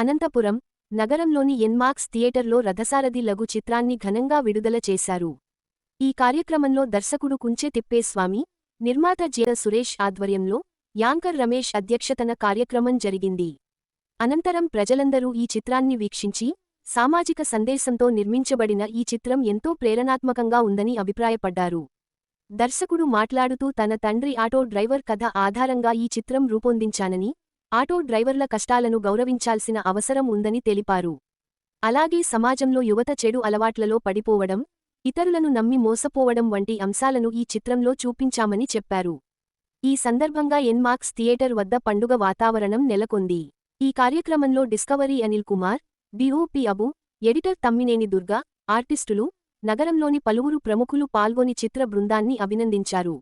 అనంతపురం నగరంలోని ఎన్మార్క్స్ థియేటర్లో రథసారథి లఘు చిత్రాన్ని ఘనంగా విడుదల చేశారు. ఈ కార్యక్రమంలో దర్శకుడు కుంచె తిప్పేస్వామి నిర్మాత జేర సురేష్ ఆధ్వర్యంలో యాంకర్ రమేష్ అధ్యక్షతన కార్యక్రమం జరిగింది. అనంతరం ప్రజలందరూ ఈ చిత్రాన్ని వీక్షించి సామాజిక సందేశంతో నిర్మించబడిన ఈ చిత్రం ఎంతో ప్రేరణాత్మకంగా ఉందని అభిప్రాయపడ్డారు. దర్శకుడు మాట్లాడుతూ తన తండ్రి ఆటో డ్రైవర్ కథ ఆధారంగా ఈ చిత్రం రూపొందించానని ఆటో డ్రైవర్ల కష్టాలను గౌరవించాల్సిన అవసరం ఉందని తెలిపారు. అలాగే సమాజంలో యువత చెడు అలవాట్లలో పడిపోవడం ఇతరులను నమ్మి మోసపోవడం వంటి అంశాలను ఈ చిత్రంలో చూపించామని చెప్పారు. ఈ సందర్భంగా ఎన్మార్క్స్ థియేటర్ వద్ద పండుగ వాతావరణం నెలకొంది. ఈ కార్యక్రమంలో discovery Anil Kumar DOP Abu editor Tammineni Durga ఆర్టిస్టులు నగరంలోని పలువురు ప్రముఖులు పాల్గొని చిత్ర బృందాన్ని అభినందించారు.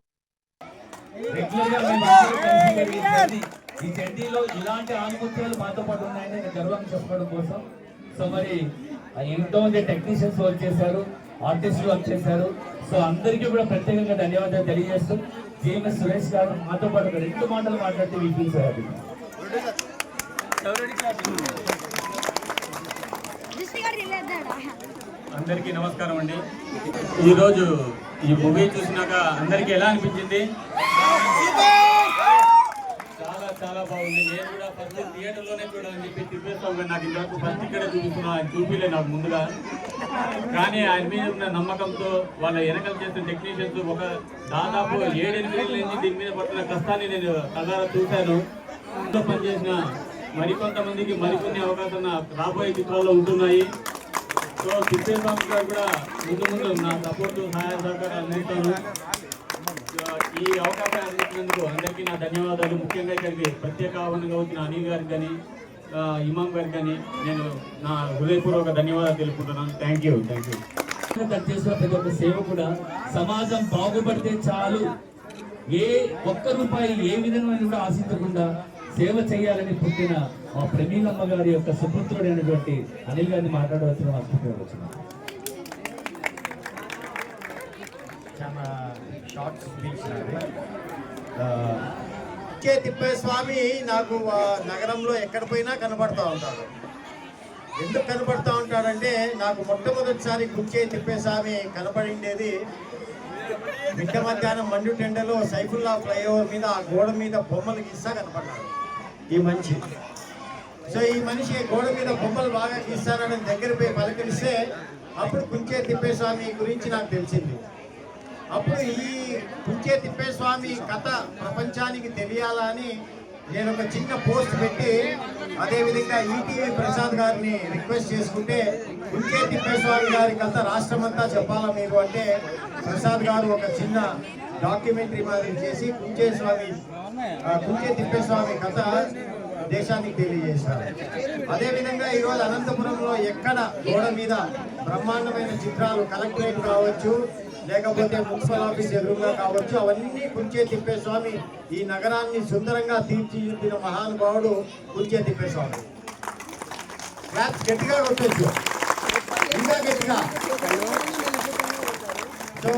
ఈ జర్నీలో ఇలాంటి ఆనుమత్యాలు మాతో పాటు ఉన్నాయని నేను గర్వంగా చెప్పడం కోసం. సో మరి ఎంతో మంది టెక్నీషియన్స్ వర్క్ చేశారు ఆర్టిస్టులు వర్క్ చేశారు సో అందరికీ కూడా ప్రత్యేకంగా ధన్యవాదాలు తెలియజేస్తూ జిఎంఎస్ సురేష్ గారు మాతో పాటు రెండు మాటలు మాట్లాడితే వీ ఫీల్ సో హ్యాపీ దృష్టి గారు వెళ్ళేద్దాడా అందరికీ నమస్కారం అండి. ఈరోజు ఈ మూవీ చూసినాక అందరికీ ఎలా అనిపించింది? చాలా బాగుంది. నేను కూడా ఫస్ట్ థియేటర్లోనే చూడాలని చెప్పి తిప్పేస్తాం కానీ నాకు ఇంతవరకు ఫస్ట్ ఇక్కడ చూపిస్తున్నా ఆయన చూపిలే నాకు ముందుగా. కానీ ఆయన మీద ఉన్న నమ్మకంతో వాళ్ళ వెనకలు చేసిన టెక్నీషియన్స్ ఒక దాదాపు ఏడెనిమిది నుంచి దీని మీద పడుతున్న కష్టాన్ని నేను కదారా చూశాను. ఇంట్లో పనిచేసిన మరికొంతమందికి మరికొన్ని అవకాశం రాబోయే చిత్రాల్లో ఉంటున్నాయి. సో తిప్పేస్వామి గారు కూడా ముందు ముందు నా సపోర్టు సహాయ సహకారాలు అందిస్తాను ఈ అవకాశం అందించినందుకు అందరికీ నా ధన్యవాదాలు. ముఖ్యంగా ఇక్కడికి ప్రత్యేక ఆహ్వానంగా వచ్చిన అనిల్ గారికి కానీ ఇమాం గారికి కానీ నేను నా హృదయపూర్వక ధన్యవాదాలు తెలుపుకుంటున్నాను. థ్యాంక్ యూ థ్యాంక్ యూ చేసిన ప్రతి ఒక్క సేవ కూడా సమాజం బాగుపడితే చాలు. ఏ ఒక్క రూపాయి ఏ విధమైన కూడా ఆశించకుండా సేవ చేయాలని పుట్టిన మా ప్రమీలమ్మ గారి యొక్క సుపుత్రుడైనటువంటి అనిల్ గారిని మాట్లాడవచ్చిన వచ్చిన చాలా షార్ట్ స్పీచ్ కే తిప్పేస్వామి నాకు నగరంలో ఎక్కడ పోయినా కనబడతా ఉంటాడు. ఎందుకు కనబడతా ఉంటాడంటే నాకు మొట్టమొదటిసారి గుచ్చే తిప్పేస్వామి కనబడిండేది మిట్ట మధ్యాహ్నం మండు టెండలో సైఫుల్లా ఫ్లైఓవర్ మీద ఆ గోడ మీద బొమ్మలు గీస్తా కనపడ్డాడు. ఈ మనిషి. సో ఈ మనిషి గోడ మీద బొమ్మలు బాగా గీస్తానని దగ్గర పోయి పలకరిస్తే అప్పుడు కుంచే తిప్పేస్వామి గురించి నాకు తెలిసింది. అప్పుడు ఈ కుంచే తిప్పేస్వామి కథ ప్రపంచానికి తెలియాలని నేను ఒక చిన్న పోస్ట్ పెట్టి అదేవిధంగా ఈటీవీ ప్రసాద్ గారిని రిక్వెస్ట్ చేసుకుంటే కుంచే తిప్పేస్వామి గారి కథ రాష్ట్రమంతా చెప్పాలా మీరు అంటే ప్రసాద్ గారు ఒక చిన్న డాక్యుమెంటరీ మాదిరి చేసి కుంచే స్వామి కుంచే తిప్పేస్వామి కథ దేశానికి తెలియజేశారు. అదేవిధంగా ఈరోజు అనంతపురంలో ఎక్కడ గోడ మీద బ్రహ్మాండమైన చిత్రాలు కలెక్టరేట్ కావచ్చు లేకపోతే మున్సిపల్ ఆఫీస్ ఎదురుగా కావచ్చు అవన్నీ కుంచే తిప్పేస్వామి ఈ నగరాన్ని సుందరంగా తీర్చిదిద్దిన మహానుభావుడు కుంచే తిప్పేస్వామి క్లాప్స్ గట్టిగా కొట్టచ్చు. ఇంకా గట్టిగా. సో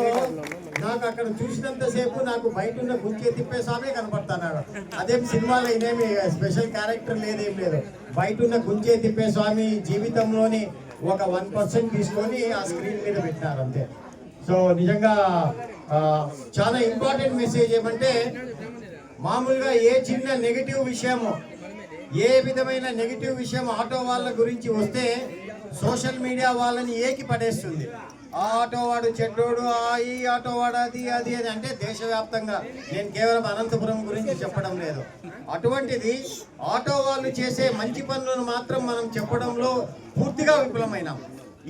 నాకు అక్కడ చూసినంతసేపు నాకు బయట ఉన్న కుంకే తిప్పే స్వామి కనపడుతున్నాడు. అదేం సినిమాలో ఇదేమి స్పెషల్ క్యారెక్టర్ లేదేం లేదు. బయట ఉన్న గుంకే తిప్పేస్వామి జీవితంలోని ఒక వన్ పర్సెంట్ తీసుకొని ఆ స్క్రీన్ మీద పెట్టినారు అంతే. సో నిజంగా చాలా ఇంపార్టెంట్ మెసేజ్ ఏమంటే మామూలుగా ఏ చిన్న నెగిటివ్ విషయము ఏ విధమైన నెగిటివ్ విషయం ఆటో వాళ్ళ గురించి వస్తే సోషల్ మీడియా వాళ్ళని ఏకి పడేస్తుంది. ఆ ఆటో వాడు చెడ్డోడు ఆ ఈ ఆటో వాడు అది అది అది అంటే దేశవ్యాప్తంగా నేను కేవలం అనంతపురం గురించి చెప్పడం లేదు. అటువంటిది ఆటో వాళ్ళు చేసే మంచి పనులను మాత్రం మనం చెప్పడంలో పూర్తిగా విఫలమైనాం.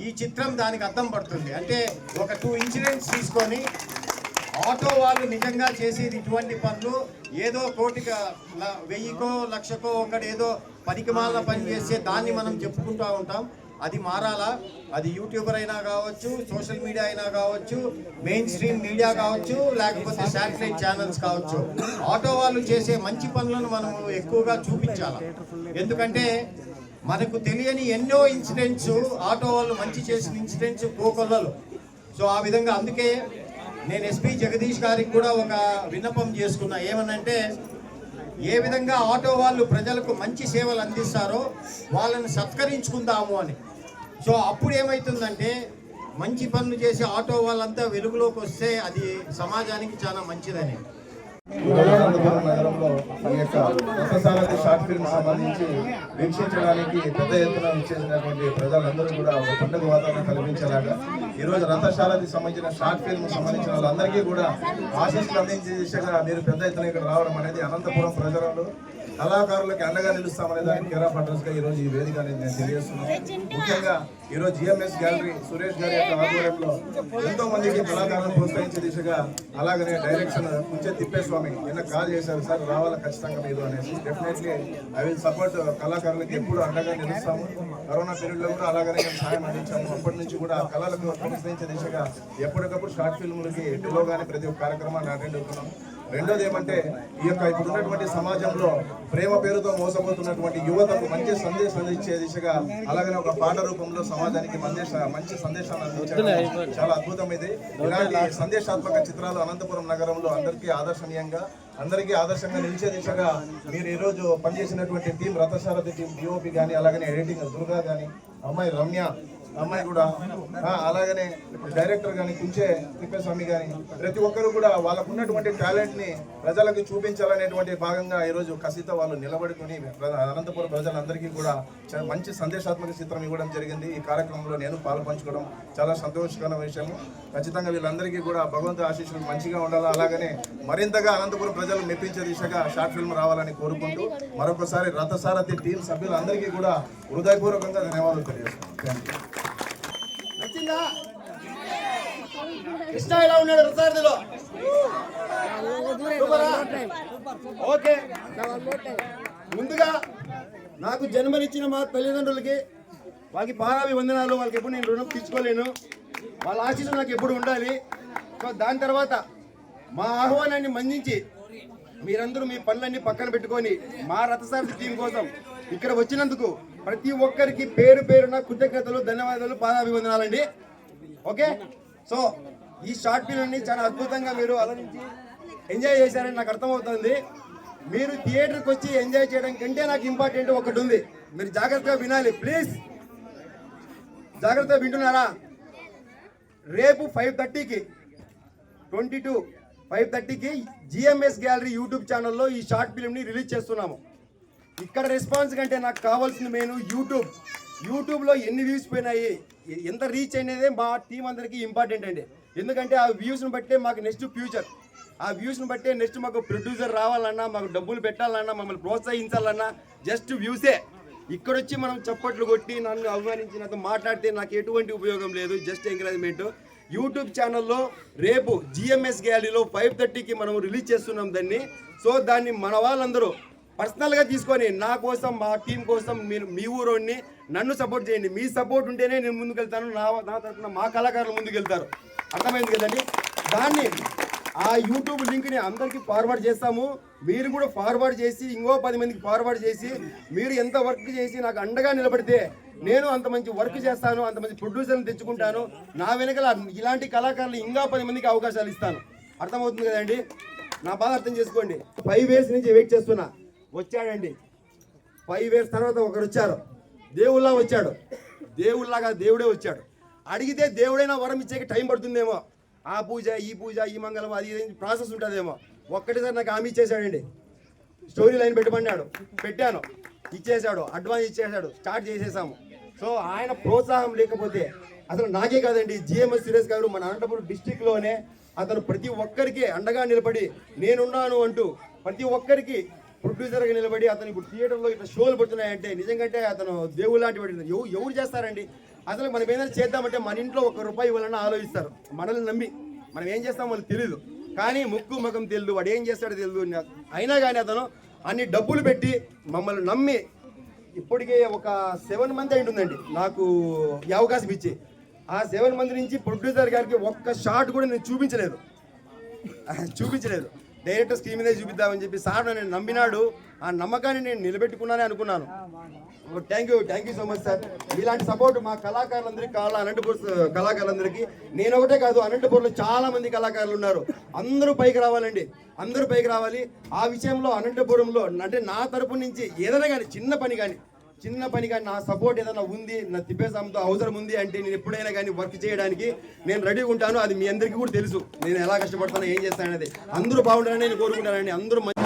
ఈ చిత్రం దానికి అర్థం పడుతుంది. అంటే ఒక టూ ఇన్సిడెంట్స్ తీసుకొని ఆటో వాళ్ళు నిజంగా చేసేది ఇటువంటి పనులు. ఏదో కోటిక వెయ్యికో లక్షకో ఒకటి ఏదో పనికిమాల పని చేస్తే దాన్ని మనం చెప్పుకుంటూ ఉంటాం. అది మారాలా? అది యూట్యూబర్ అయినా కావచ్చు సోషల్ మీడియా అయినా కావచ్చు మెయిన్ స్ట్రీమ్ మీడియా కావచ్చు లేకపోతే శాటిలైట్ ఛానల్స్ కావచ్చు. ఆటో వాళ్ళు చేసే మంచి పనులను మనం ఎక్కువగా చూపించాలి? ఎందుకంటే మనకు తెలియని ఎన్నో ఇన్సిడెంట్స్ ఆటో వాళ్ళు మంచి చేసిన ఇన్సిడెంట్స్ కోకొల్లలు సో ఆ విధంగా అందుకే నేను ఎస్పీ జగదీష్ గారికి కూడా ఒక విన్నపం చేసుకున్నా. ఏమనంటే ఏ విధంగా ఆటో వాళ్ళు ప్రజలకు మంచి సేవలు అందిస్తారో వాళ్ళని సత్కరించుకుందాము అని. సో అప్పుడు ఏమవుతుందంటే మంచి పనులు చేసే ఆటో వాళ్ళంతా వెలుగులోకి వస్తే అది సమాజానికి చాలా మంచిదని. నగరంలో ఈ యొక్క రథసారథి షార్ట్ ఫిల్మ్ సంబంధించి వీక్షించడానికి పెద్ద ఎత్తున ఇచ్చేసినటువంటి ప్రజలందరూ కూడా ఒక పండుగ వాతావరణం కల్పించేలాగా ఈ రోజు రథసారథి సంబంధించిన షార్ట్ ఫిల్మ్ సంబంధించిన వాళ్ళందరికీ కూడా ఆశీస్సులు అందించే దిశగా మీరు పెద్ద ఎత్తున ఇక్కడ రావడం అనేది అనంతపురం ప్రజలలో కళాకారులకు అండగా నిలుస్తామనే దానికి కేరా పట్టర్స్గా ఈరోజు ఈ రోజు ఈ వేదిక అనేది నేను తెలియజేస్తున్నాను. ముఖ్యంగా ఈ రోజు జిఎంఎస్ గ్యాలరీ సురేష్ గారి యొక్క ఆధ్వర్యంలో ఎంతో మందికి కళాకారులను ప్రోత్సహించే దిశగా అలాగనే డైరెక్షన్ ఉంచే తిప్పేస్వామి నిన్న కాల్ చేశారు. సార్ రావాలా ఖచ్చితంగా మీరు అనేసి. డెఫినెట్లీ ఐ విల్ సపోర్ట్ కళాకారులకు ఎప్పుడు అండగా నిలుస్తాము. కరోనా పీరియడ్లో కూడా అలాగనే మేము సహాయం అందించాము. అప్పటి నుంచి కూడా ఆ కళలకు ప్రోత్సహించే దిశగా ఎప్పటికప్పుడు షార్ట్ ఫిల్మ్లకి డిలో కానీ ప్రతి ఒక్క కార్యక్రమాన్ని అటెండ్ అవుతున్నాం రెండోది ఏమంటే ఈ యొక్క ఇప్పుడు ఉన్నటువంటి సమాజంలో ప్రేమ పేరుతో మోసపోతున్నటువంటి యువతకు మంచి సందేశం ఇచ్చే దిశగా అలాగనే ఒక పాట రూపంలో సమాజానికి మంచి సందేశాన్ని అందించడం చాలా అద్భుతం ఇది ఇలాంటి సందేశాత్మక చిత్రాలు అనంతపురం నగరంలో అందరికీ ఆదర్శనీయంగా అందరికీ ఆదర్శంగా నిలిచే దిశగా మీరు ఈ రోజు పనిచేసినటువంటి టీం రథసారథి టీం డిఓపి కానీ అలాగనే ఎడిటింగ్ దుర్గా కానీ అమ్మాయి రమ్య అమ్మాయి కూడా అలాగనే డైరెక్టర్ కానీ కుంచే తిప్పేస్వామి కానీ ప్రతి ఒక్కరు కూడా వాళ్ళకు ఉన్నటువంటి టాలెంట్ని ప్రజలకు చూపించాలనేటువంటి భాగంగా ఈ రోజు వాళ్ళు నిలబడుకుని అనంతపురం ప్రజలందరికీ కూడా మంచి సందేశాత్మక చిత్రం ఇవ్వడం జరిగింది. ఈ కార్యక్రమంలో నేను పాల్పంచుకోవడం చాలా సంతోషకరమైన విషయము ఖచ్చితంగా వీళ్ళందరికీ కూడా భగవంతు ఆశీస్సులు మంచిగా ఉండాలా? అలాగనే మరింతగా అనంతపురం ప్రజలు మెప్పించే దిశగా షార్ట్ ఫిల్మ్ రావాలని కోరుకుంటూ మరొకసారి రథసారథి టీం సభ్యులందరికీ కూడా హృదయపూర్వకంగా ధన్యవాదాలు తెలియజేస్తున్నాను. థ్యాంక్ యూ లేదా కృష్ణ ఎలా ఉన్నాడు రసారథిలో ఓకే. ముందుగా నాకు జన్మనిచ్చిన మా తల్లిదండ్రులకి వాళ్ళకి పారాభివందనాలు వాళ్ళకి ఎప్పుడు నేను రుణం తీసుకోలేను వాళ్ళ ఆశీస్సు నాకు ఎప్పుడు ఉండాలి. సో దాని తర్వాత మా ఆహ్వానాన్ని మన్నించి మీరందరూ మీ పనులన్నీ పక్కన పెట్టుకొని మా రథసారథి టీం కోసం ఇక్కడ వచ్చినందుకు ప్రతి ఒక్కరికి పేరు పేరున కృతజ్ఞతలు ధన్యవాదాలు పాదాభివందనాలండి. ఓకే? సో ఈ షార్ట్ ఫిల్మ్ని చాలా అద్భుతంగా మీరు అలరించి ఎంజాయ్ చేశారని నాకు అర్థమవుతుంది. మీరు థియేటర్కి వచ్చి ఎంజాయ్ చేయడం కంటే నాకు ఇంపార్టెంట్ ఒకటి ఉంది. మీరు జాగ్రత్తగా వినాలి ప్లీజ్. జాగ్రత్తగా వింటున్నారా? రేపు ఫైవ్ థర్టీకి ట్వంటీ టూ ఫైవ్ థర్టీకి జిఎంఎస్ గ్యాలరీ యూట్యూబ్ ఛానల్లో ఈ షార్ట్ ఫిల్మ్ని రిలీజ్ చేస్తున్నాము. ఇక్కడ రెస్పాన్స్ కంటే నాకు కావాల్సింది మెయిన్ యూట్యూబ్ యూట్యూబ్లో ఎన్ని వ్యూస్ పోయినాయి ఎంత రీచ్ అయినదే మా టీం అందరికీ ఇంపార్టెంట్ అండి. ఎందుకంటే ఆ వ్యూస్ని బట్టే మాకు నెక్స్ట్ ఫ్యూచర్ ఆ వ్యూస్ని బట్టే నెక్స్ట్ మాకు ప్రొడ్యూసర్ రావాలన్నా మాకు డబ్బులు పెట్టాలన్నా మమ్మల్ని ప్రోత్సహించాలన్నా జస్ట్ వ్యూసే ఇక్కడొచ్చి మనం చప్పట్లు కొట్టి నన్ను అవమానించి నాతో మాట్లాడితే నాకు ఎటువంటి ఉపయోగం లేదు జస్ట్ ఎంకరేజ్మెంట్ యూట్యూబ్ ఛానల్లో రేపు జిఎంఎస్ గ్యాలరీలో ఫైవ్ థర్టీకి మనం రిలీజ్ చేస్తున్నాం దాన్ని. సో దాన్ని మన వాళ్ళందరూ పర్సనల్గా తీసుకొని నా కోసం మా టీం కోసం మీరు మీ ఊరోని నన్ను సపోర్ట్ చేయండి. మీ సపోర్ట్ ఉంటేనే నేను ముందుకెళ్తాను. నా నా తరఫున మా కళాకారులు ముందుకెళ్తారు. అర్థమైంది కదండి? దాన్ని ఆ యూట్యూబ్ లింక్ని అందరికీ ఫార్వర్డ్ చేస్తాము. మీరు కూడా ఫార్వర్డ్ చేసి ఇంకో పది మందికి ఫార్వర్డ్ చేసి మీరు ఎంత వర్క్ చేసి నాకు అండగా నిలబడితే నేను అంత మంచి వర్క్ చేస్తాను అంత మంచి ప్రొడ్యూసర్ని తెచ్చుకుంటాను. నా వెనకల ఇలాంటి కళాకారులు ఇంకా పది మందికి అవకాశాలు ఇస్తాను. అర్థమవుతుంది కదండి? నా బాగా అర్థం చేసుకోండి. ఫైవ్ ఇయర్స్ నుంచి వెయిట్ చేస్తున్నా. వచ్చాడండి. ఫైవ్ ఇయర్స్ తర్వాత ఒకరు వచ్చారు దేవుళ్ళ వచ్చాడు. దేవుళ్ళగా దేవుడే వచ్చాడు. అడిగితే దేవుడైనా వరం ఇచ్చేకి టైం పడుతుందేమో. ఆ పూజ ఈ పూజ ఈ మంగళం అది ప్రాసెస్ ఉంటుందేమో. ఒక్కటేసారి నాకు హామీ ఇచ్చేసాడండి స్టోరీ లైన్ పెట్టమన్నాడు. పెట్టాను. ఇచ్చేసాడు అడ్వాన్స్ ఇచ్చేసాడు స్టార్ట్ చేసేసాము. సో ఆయన ప్రోత్సాహం లేకపోతే అసలు నాకే కాదండి. జిఎంఎస్ సురేష్ గారు మన అనంతపురం డిస్టిక్లోనే అతను ప్రతి ఒక్కరికి అండగా నిలబడి నేనున్నాను అంటూ ప్రతి ఒక్కరికి ప్రొడ్యూసర్గా నిలబడి అతను ఇప్పుడు థియేటర్లో ఇట్లా షోలు పడుతున్నాయంటే నిజంగా అతను దేవుడు లాంటి వాడు. ఎవరు చేస్తారండి? అసలు మనం ఏదైనా చేద్దామంటే మన ఇంట్లో ఒక రూపాయి ఇవ్వాలని ఆలోచిస్తారు. మనల్ని నమ్మి. మనం ఏం చేస్తామో వాళ్ళు తెలియదు కానీ ముక్కు ముఖం తెలియదు వాడు ఏం చేస్తాడో తెలియదు అయినా కానీ అతను అన్ని డబ్బులు పెట్టి మమ్మల్ని నమ్మి ఇప్పటికే ఒక సెవెన్ మంత్ అయి ఉంటుందండి నాకు ఈ అవకాశం ఇచ్చి. ఆ సెవెన్ మంత్ నుంచి ప్రొడ్యూసర్ గారికి ఒక్క షాట్ కూడా నేను చూపించలేదు. చూపించలేదు. డైరెక్టర్ స్క్రీన్ మీదే చూపిద్దామని చెప్పి సార్ నేను నమ్మినాడు. ఆ నమ్మకాన్ని నేను నిలబెట్టుకున్నానే అనుకున్నాను. Thank you thank you so much sir ఇలాంటి సపోర్ట్ మా కళాకారులందరికీ కావాలా? అనంతపూర్ కళాకారులందరికీ. నేను ఒకటే కాదు అనంతపూర్లో చాలా మంది కళాకారులు ఉన్నారు. అందరూ పైకి రావాలండి. అందరూ పైకి రావాలి. ఆ విషయంలో అనంతపురంలో అంటే నా తరపు నుంచి ఏదైనా కానీ చిన్న పని కానీ చిన్న పని కానీ నా సపోర్ట్ ఏదైనా ఉంది నా తిప్పేసాంతో అవసరం ఉంది అంటే నేను ఎప్పుడైనా కానీ వర్క్ చేయడానికి నేను రెడీగా ఉంటాను. అది మీ అందరికీ కూడా తెలుసు. నేను ఎలా కష్టపడతానో ఏం చేస్తాను అనేది అందరూ బాగుండాలని నేను కోరుకుంటానండి అందరూ మంచి